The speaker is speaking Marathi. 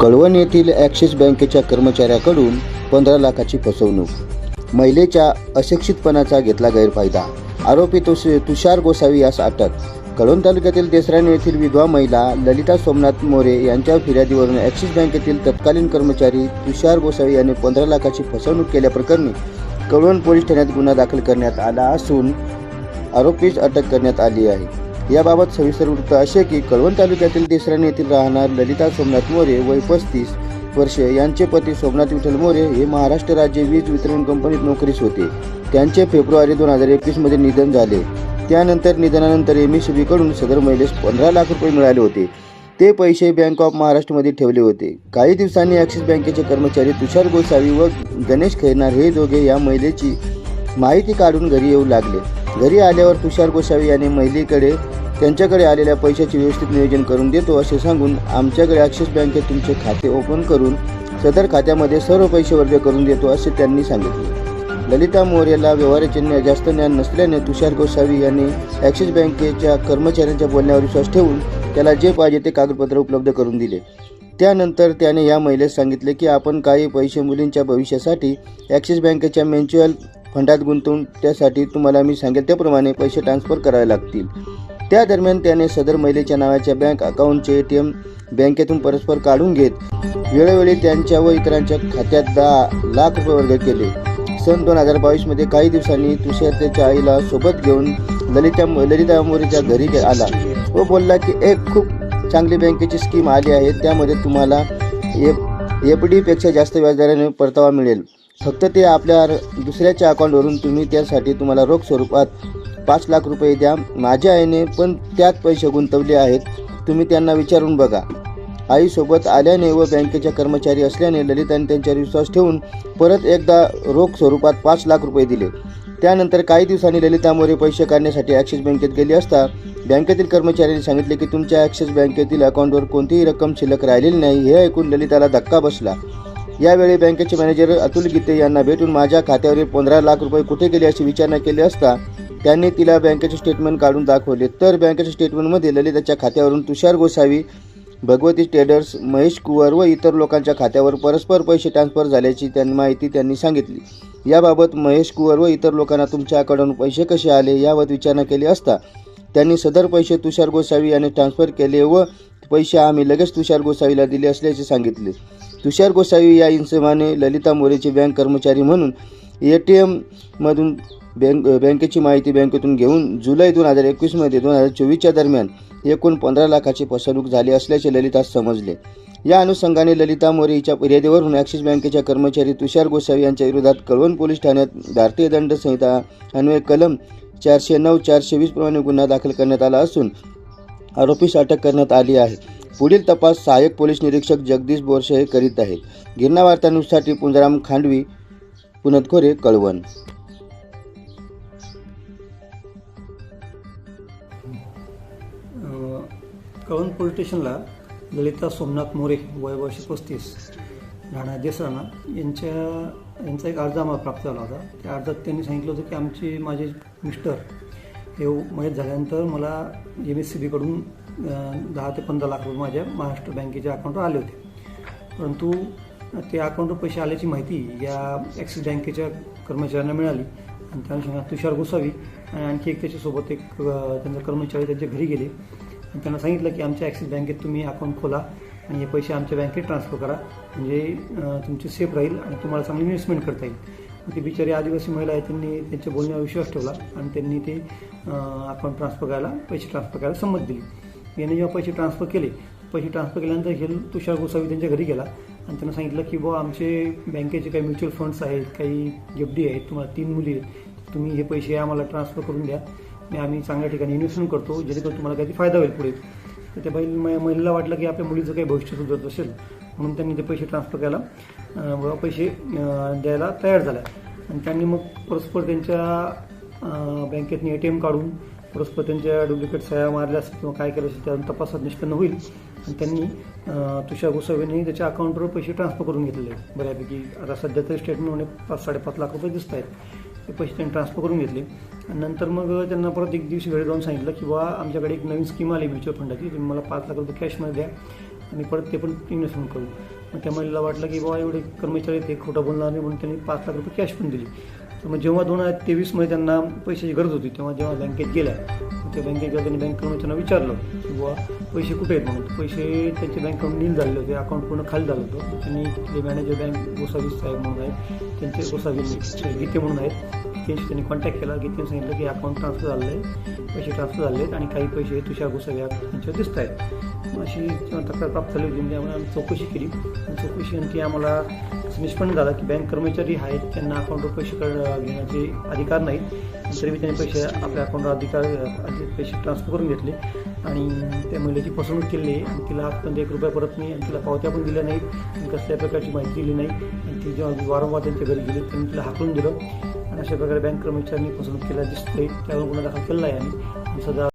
कळवण येथील ॲक्सिस बँकेच्या कर्मचाऱ्याकडून पंधरा लाखाची फसवणूक. महिलेच्या अशिक्षितपणाचा घेतला गैरफायदा. आरोपी तुष तुषार गोसावी यास अटक. कळवण तालुक्यातील देसराणे येथील विधवा महिला ललिता सोमनाथ मोरे यांच्या फिर्यादीवरून ॲक्सिस बँकेतील तत्कालीन कर्मचारी तुषार गोसावी यांनी पंधरा लाखाची फसवणूक केल्याप्रकरणी कळवण पोलीस ठाण्यात गुन्हा दाखल करण्यात आला असून आरोपीस अटक करण्यात आली आहे. याबाबत सविस्तर वृत्त असे की कळवण तालुक्यातील देसराणे येथील राहणार ललिता सोमनाथ मोरे वय पस्तीस वर्षे. यांचे पती सोमनाथ विठ्ठल मोरे हे महाराष्ट्र राज्य वीज वितरण कंपनीत नोकरीस होते. त्यांचे फेब्रुवारी दोन हजार एकवीसमध्ये निधन झाले. त्यानंतर निधनानंतर एम एसकडून सदर महिलेस पंधरा लाख रुपये मिळाले होते. ते पैसे बँक ऑफ महाराष्ट्रमध्ये ठेवले होते. काही दिवसांनी ॲक्सिस बँकेचे कर्मचारी तुषार गोसावी व गणेश खैरनार हे दोघे या महिलेची माहिती काढून घरी येऊ लागले. घरी आल्यावर तुषार गोसावी याने महिलेकडे त्यांच्याकडे आलेल्या पैशाचे व्यवस्थित नियोजन करून देतो असे सांगून आमच्याकडे ॲक्सिस बँकेत तुमचे खाते ओपन करून सदर खात्यामध्ये सर्व पैसे वर्ग करून देतो असे त्यांनी सांगितले. ललिता मोरेला व्यवहाराचे ज्ञान- जास्त ज्ञान नसल्याने तुषार गोसावी यांनी ॲक्सिस बँकेच्या कर्मचाऱ्यांच्या बोलण्यावर विश्वास ठेवून त्याला जे पाहिजे ते कागदपत्र उपलब्ध करून दिले. त्यानंतर त्याने या महिलेस सांगितले की आपण काही पैसे मुलींच्या भविष्यासाठी ॲक्सिस बँकेच्या म्युच्युअल फंडात गुंतवून त्यासाठी तुम्हाला मी सांगेल त्याप्रमाणे पैसे ट्रान्सफर करावे लागतील. त्या दरम्यान त्याने सदर महिलेच्या नावाच्या बँक अकाउंटचे ए टी एम बँकेतून परस्पर काढून घेत वेळोवेळी त्यांच्या व इतरांच्या खात्यात दहा लाख रुपये वर्ग केले. सन दोन हजार बावीसमध्ये काही दिवसांनी तुषार त्याच्या आईला सोबत घेऊन ललिता ललिता मोरेच्या घरी आला व बोलला की एक खूप चांगली बँकेची स्कीम आली आहे. त्यामध्ये तुम्हाला एफ एफ डीपेक्षा जास्त व्याजदराने परतावा मिळेल. फक्त ते आपल्या दुसऱ्याच्या अकाउंटवरून तुम्ही त्यासाठी तुम्हाला रोख स्वरूपात पाच लाख रुपये द्या माझ्या आईने पण त्यात पैसे गुंतवले आहेत. तुम्ही त्यांना विचारून बघा. आईसोबत आल्याने व बँकेच्या कर्मचारी असल्याने ललिताने त्यांच्यावर विश्वास ठेवून परत एकदा रोख स्वरूपात पाच लाख रुपये दिले. त्यानंतर काही दिवसांनी ललिता मोरे पैसे काढण्यासाठी ॲक्सिस बँकेत गेली असता बँकेतील कर्मचाऱ्यांनी सांगितले की तुमच्या ॲक्सिस बँकेतील अकाउंटवर कोणतीही रक्कम शिल्लक राहिलेली नाही. हे ऐकून ललिताला धक्का बसला. यावेळी बँकेचे मॅनेजर अतुल गीते यांना भेटून माझ्या खात्यावरील पंधरा लाख रुपये कुठे गेले अशी विचारणा केली असता त्यांनी तिला बँकेचे स्टेटमेंट काढून दाखवले. तर बँकेच्या स्टेटमेंटमध्ये ललिताच्या खात्यावरून तुषार गोसावी भगवती ट्रेडर्स महेश कुवर व इतर लोकांच्या खात्यावर परस्पर पैसे ट्रान्सफर झाल्याची त्यांनी माहिती त्यांनी सांगितली. याबाबत महेश कुवर व इतर लोकांना तुमच्याकडून पैसे कसे आले याबाबत विचारणा केली असता त्यांनी सदर पैसे तुषार गोसावी यांनी ट्रान्सफर केले व पैसे आम्ही लगेच तुषार गोसावीला दिले असल्याचे सांगितले. तुषार गोसावी या इंसमाने ललिता मोरेचे बँक कर्मचारी म्हणून ए टी एममधून बँक बँकेची माहिती बँकेतून घेऊन जुलै दोन हजार एकवीसमध्ये दोन हजार चोवीसच्या दरम्यान एकूण पंधरा लाखाची फसवणूक झाली असल्याचे ललितास समजले. या अनुषंगाने ललिता मोरे हिच्या फिर्यादीवरून ॲक्सिस बँकेच्या कर्मचारी तुषार गोसावी यांच्या विरोधात कळवण पोलीस ठाण्यात भारतीय दंड संहिता अन्वये कलम चारशे नऊ चारशे वीस प्रमाणे गुन्हा दाखल करण्यात आला असून आरोपीस अटक करण्यात आली आहे. पुढील तपास सहाय्यक पोलीस निरीक्षक जगदीश बोरसे हे करीत आहेत. गिरणा वार्ता पुंजराम खांडवी पुनतखोरे कळवण. कळवण पोलीस स्टेशनला ललिता सोमनाथ मोरे वय वर्ष पस्तीस राणा देसराणा यांच्या यांचा एक अर्ज आम्हाला प्राप्त झाला होता. त्या अर्जात त्यांनी सांगितलं होतं की आमचे माझे मिस्टर हे मयत झाल्यानंतर मला एम एस सी बीकडून दहा ते पंधरा लाख रुपये माझ्या महाराष्ट्र बँकेच्या अकाउंटवर आले होते. परंतु ते अकाउंटवर पैसे आल्याची माहिती या ॲक्सिस बँकेच्या कर्मचाऱ्यांना मिळाली. आणि त्या अनुषंगाने तुषार गोसावी आणि आणखी एक त्याच्यासोबत एक त्यांचा कर्मचारी त्यांच्या घरी गेले. आणि त्यांना सांगितलं की आमच्या ॲक्सिस बँकेत तुम्ही अकाउंट खोला आणि हे पैसे आमच्या बँकेत ट्रान्सफर करा. म्हणजे तुमचे सेफ राहील आणि तुम्हाला चांगली इन्व्हेस्टमेंट करता येईल. ती बिचारी आदिवासी महिला आहे त्यांनी त्यांच्या बोलण्यावर विश्वास ठेवला आणि त्यांनी ते अकाउंट ट्रान्सफर करायला पैसे ट्रान्सफर करायला संमत दिली. याने जेव्हा पैसे ट्रान्सफर केले पैसे ट्रान्सफर केल्यानंतर हे तुषार गोसावी त्यांच्या घरी गेला. आणि त्यांना सांगितलं की बुवा आमचे बँकेचे काही म्युच्युअल फंड्स आहेत काही एफ डी आहेत तुम्हाला तीन मुली आहेत. तुम्ही हे पैसे आम्हाला ट्रान्सफर करून द्या. आणि आम्ही चांगल्या ठिकाणी इन्व्हेस्टमेंट करतो जेणेकरून तुम्हाला काही फायदा होईल पुढे. तर त्या बाई महिलेला वाटलं की आपल्या मुलीचं काही भविष्य सुधारत असेल. म्हणून त्यांनी ते पैसे ट्रान्सफर करायला पैसे द्यायला तयार झाल्या. आणि त्यांनी मग परस्पर त्यांच्या बँकेतनी ए टी एम काढून परस्पर डुप्लिकेट सह्या मारल्या असतील किंवा काय केलं असेल त्या तपासात निष्पन्न होईल. आणि त्यांनी तुषार गोसावींनी त्याच्या अकाउंटवर पैसे ट्रान्सफर करून घेतलेले आहेत. बऱ्यापैकी आता सध्या तरी स्टेटमेंटमध्ये पाच साडेपाच लाख रुपये दिसत आहेत. ते पैसे त्यांनी ट्रान्सफर करून घेतले. आणि नंतर मग त्यांना परत एक दिवशी वेळ जाऊन सांगितलं की बा आमच्याकडे एक नवीन स्कीम आली म्युच्युअल फंडाची तुम्ही मला पाच लाख रुपये कॅशमध्ये द्या. आणि परत ते पण इन्व्हेस्टमेंट करू. मग त्या महिलेला वाटलं की बाबा एवढे कर्मचारी ते खोटं बोलणार नाही. म्हणून त्यांनी पाच लाख रुपये कॅश पण दिली. तर मग जेव्हा दोन हजार तेवीसमध्ये त्यांना पैशाची गरज होती तेव्हा जेव्हा बँकेत गेल्या त्या बँकेत त्यांनी बँक कर्मचाऱ्यांना विचारलं की बुवा पैसे कुठे आहेत म्हणून? पैसे त्यांचे बँक नील झालेले होते अकाउंट पूर्ण खाली झालं होतं. त्यांनी तिथले मॅनेजर बँक गोसावी साहेब म्हणून आहेत त्यांचे गोसावी म्हणजे गीते म्हणून आहेत त्यांची त्यांनी कॉन्टॅक्ट केला. की त्यांनी सांगितलं की अकाउंट ट्रान्सफर झालं आहे पैसे ट्रान्सफर झाले आहेत आणि काही पैसे तुषार गोसावी यांच्यावर दिसत आहेत. अशी तक्रार प्राप्त झाली होती म्हणजे आम्ही आम्ही चौकशी केली. आणि चौकशी आम्हाला निष्पन्न झाला की बँक कर्मचारी आहेत त्यांना अकाउंटवर पैसे घेण्याचे अधिकार नाहीत. तरी त्यांनी पैसे आपल्या अकाउंटवर अधिकार पैसे ट्रान्सफर करून घेतले. आणि त्या महिलेची फसवणूक केली. आणि तिला आजपर्यंत एक रुपया परत नाही आणि तिला पावत्या पण दिल्या नाहीत. आणि कसल्याही प्रकारची माहिती दिली नाही. आणि ती जेव्हा वारंवार त्यांच्या घरी गेली त्यांनी तिला हाकलून दिलं. आणि अशा प्रकारे बँक कर्मचाऱ्यांनी फसवणूक केल्या दिसते त्यावर गुन्हा दाखल केला आहे आणि सदा